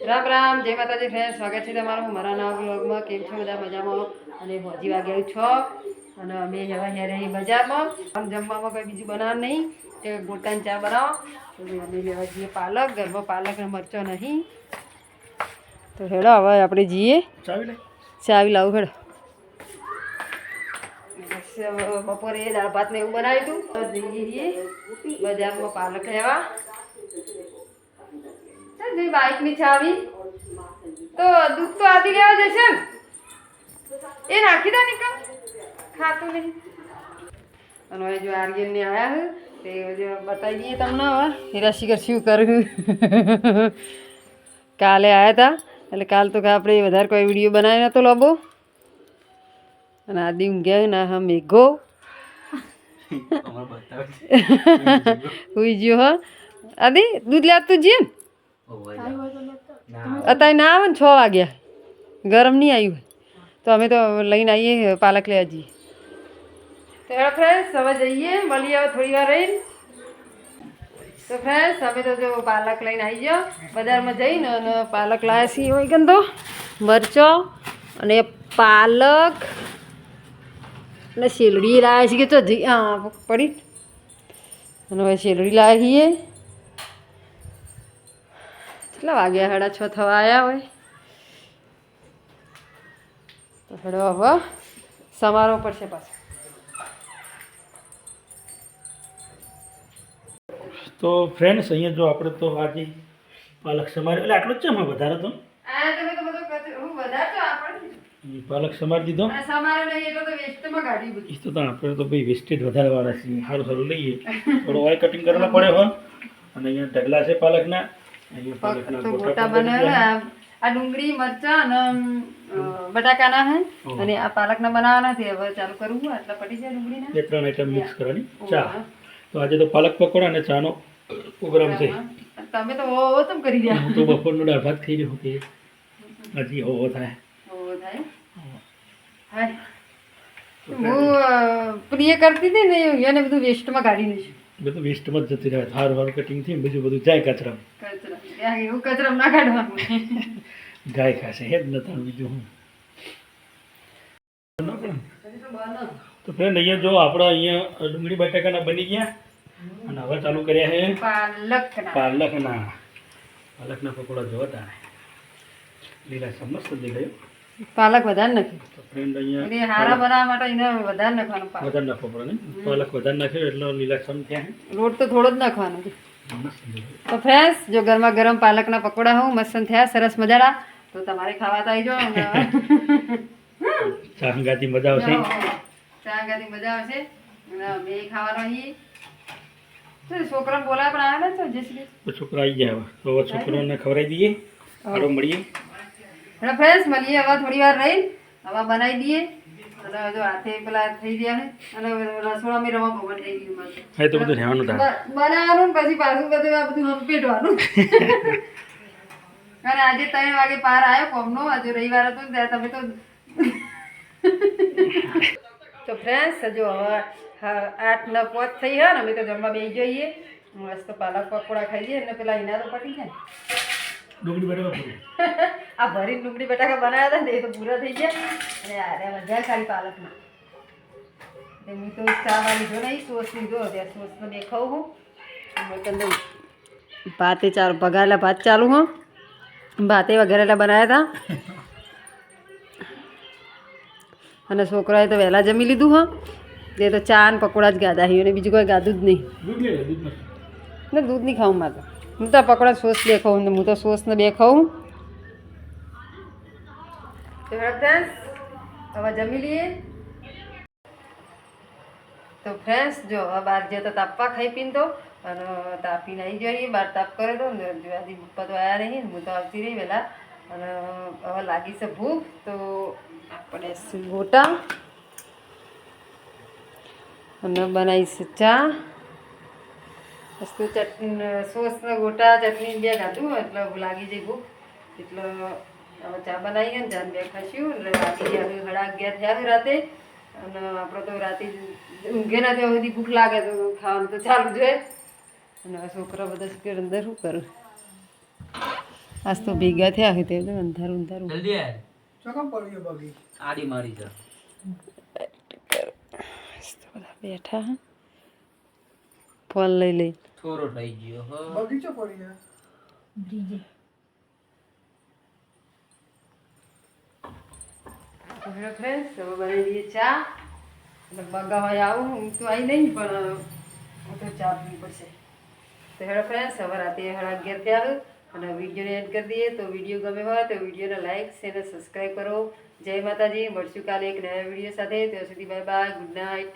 રામ રામ જય માતાજી ફ્રેન્ડ સ્વાગત છે તમારું મારા નવા બ્લોગમાં કેમ છો બધા મજામાં? અને હોજી વાગ્યા છો? અને અમે હવે હેર અહીં બજારમાં આમ જમવામાં કંઈ બીજું બનાવ નહીં કે ગોટાની ચા બનાવો. અમે લેવા જઈએ પાલક ઘરમાં પાલક ને મરચો નહીં. તો હેડો હવે આપણે જઈએ. ચાવી લાવું હેડો. બપોરે દાળ ભાત ને એવું બનાવ્યું હતું. બજારમાં પાલક લેવા. ચાલ જઈ બાઈકની ચાવી. તો દૂધ તો આદિ લેવા જશે ને એ નાખી દો નિકા ખાતું નહીં. અને હવે જો આર્યનને આવ્યા તે જો બતાવી દઈએ તમને હવે. હિરાશિકર શું કર્યું કાલે આવ્યા હતા એટલે કાલ તો આપણે વધારે કોઈ વીડિયો બનાવ્યો નહોતો લોબો. અને આદિ ઊંઘ્યા ના હા મેઘો હુઈ જ્યો હા. આદિ દૂધ લેવા તું જઈએ ને અત્યારે ના આવે ને છ વાગ્યા. ગરમ નહીં આવ્યું તો અમે તો લઈને આવીએ પાલક લેવા જઈએ તો હેડો ફ્રેન્ડ્સ હવે જઈએ. મળીએ હવે થોડી વાર રહીને. તો ફ્રેન્ડ્સ અમે તો જો પાલક લઈને આવી જાઓ બજારમાં જઈને અને પાલક લાયા છીએ હોય ગંદો મરચો અને પાલક. અને શેલડી લાયા છીએ. કે તો પડી. અને હવે શેલડી લાવ્યા છીએ. કેટલા વાગ્યા? સાડા છ થવા આવ્યા હોય. તો હેડો હવે સમારો પડશે પાછો. તો ફ્રેન્ડ્સ અહીંયા જો આપણે તો આજે પાલક સમાર એટલે આટલું જ છે અમે વધારે તો? પાલક સમાર દીધો? અને સમારે નહીં એટલે તો વેસ્ટમાં કાઢી બધું. એ તો આપણે તો ભાઈ વેસ્ટેજ વધારે વાળા છીએ. સારું સારું લઈએ. થોડું ઓઇલ કટિંગ કરવા પડે હો. અને અહીંયા ઢગલા છે પાલકના. ગોટા ગોટા કરી બનાવે દીધા. આ ડુંગળી મરચા અને બટાકાના હે અને આ પાલકના બનાવવાના છે હવે ચાલુ કરવું આટલા પડી જાય ડુંગળીના બે ત્રણ આઈટમ મિક્સ કરવાની ચા તો આજે તો પાલક પકોડા અને ચાનો પ્રોગ્રામ છે તમે તો ઓવો તમ કરી રહ્યા હું તો બપોરનો દાળ ભાત ખાઈ રહ્યો કે હજી હોવો થાય ઓવો થાય હાય હું પ્રિય કરતી હતી ને એને બધું વેસ્ટમાં કાઢી નાખ્યું બધું વેસ્ટમાં જ જતી રહે હાર વાર કટિંગ થઈ બીજું બધું જાય કચરા કચરા એવું કચરા ના કાઢવાનું. ગાય ખાશે હે જ નતા બીજું હું. તો ફ્રેન્ડ અહીંયા જો આપણા અહીંયા ડુંગળી બટાકાના બની ગયા અને હવે ચાલુ કર્યા છે પાલકના. પાલકના. પાલકના પકોડા જોવા તાણે લીલા સમસ્ત દેખાયું. પાલક વધારે નાખ્યું તો ફ્રેન્ડ અહીંયા હારા બનાવવા માટે એને વધારે નાખવાનું વધારે નાખવો પડે ને? પાલક વધારે નાખ્યો એટલે લીલા સમ થયા લોટ તો થોડો જ નાખવાનો છે. તો ફ્રેન્ડ્સ જો ગરમા ગરમ પાલકના પકોડા હું મસ્ત થયા સરસ મજાના તો તમારે ખાવા તો આવી જાઓ ચા મજા આવશે. ચાંગાતી મજા આવશે. અમે ખાવાનો અહીં છોકરાને બોલાય પણ આવ્યા ને જય શ્રી છોકરા આવી ગયા તો હવે છોકરાઓને ખવડાવી દઈએ. મળીએ. એટલે ફ્રેન્ડ્સ મળીએ હવે થોડી વાર રહી હવે બનાવી દઈએ. જો હાથે પેલા થઈ ગયા ને અને રસોડામાં રમવા પવન થઈ ગયું મારે તો બધું રહેવાનું બનાવવાનું ને પછી પાછું બધું આ બધું હંપેટવાનું અને આજે ત્રણ વાગે પાર આવ્યો કોમનો આજે રવિવાર હતો ને ત્યારે તમે તો તો ફ્રેન્ડ્સ હજુ હવે આઠ ન પોચ થઈ હોય ને અમે તો જમવા બેસી જઈએ. મસ્ત પાલક પકોડા ખાઈ જઈએ અને પેલા ઈના તો પટી જાય ડુંગળી બટાકા પૂરી. આ ભરી ડુંગળી બટાકા બનાવ્યા હતા ને એ તો પૂરા થઈ ગયા. અને અરે મજા ખાલી પાલકમાં. એટલે હું તો ચા વાળી જો નહીં સોસ લીધો. ત્યાં સોસ બે ખાઉં હું તમને ભાતે ચાલુ પગારેલા ભાત ચાલુ હો. ભાતે વઘારેલા બનાવ્યા હતા. અને છોકરાએ તો વહેલા જમી લીધું હો. તે તો ચા ને પકોડા જ ગાધા હી અને બીજું કોઈ ગાધું જ નહીં. દૂધ લે લે, દૂધ ને દૂધ નહીં ખાવું મારે હું તો પકોડા સોસ બે ખાઉં હું તો સોસને બે ખાઉં હવે જમી લઈએ. તો ફ્રેન્ડ્સ જો હવે બહાર જઈએ તો તાપવા ખાઈ પીને તો, અને તાપીને આવી જઈએ બહાર તાપ કરે તો, ને આજે પપ્પા તો આવ્યા નહીં હું તો આવતી રહી પહેલાં અને હવે લાગી છે ભૂખ, તો આપણે ગોટા. અને બનાવીશું ચા. વસ્તુ ચટણી સોસ ગોટા ચટણી બે ખાધું એટલે લાગી જાય ભૂખ. એટલે હવે ચા બનાવીએ ને ચાને બે ખાશું એટલે હવે સાડા અગિયાર થયા રાતે. અને આપણે તો રાતે ઊંઘે ના ત્યાં સુધી ભૂખ લાગે તો ખાવાનું તો ચાલુ જોઈએ અને છોકરા બધા સ્પીડ અંદર શું કરું આજ તો ભેગા થયા હોય તે અંધારું અંધારું. જલ્દી આય. ચોકમ પડ્યો બગી આડી મારી જા બધા બેઠા હા ફોન લઈ લઈ થોરો થઈ ગયો હો. બગીચો પડી ગયો બ્રીજે. હેલો ફ્રેન્ડ્સ હવે બનાવી દઈએ ચા. એટલે બગાવા આવું હું તો આવી નહીં પણ હું તો ચા પીવી પડશે. તો હેલો ફ્રેન્ડ્સ હવે રાતે સાડા અગિયાર થયા અને વિડીયોને એડ કરી દઈએ. તો વીડિયો ગમે હોય તો વિડીયોને લાઇક શેર અને સબસ્ક્રાઈબ કરો. જય માતાજી મળશું કાલે એક નવા વીડિયો સાથે. ત્યાં સુધી બાય બાય ગુડ નાઇટ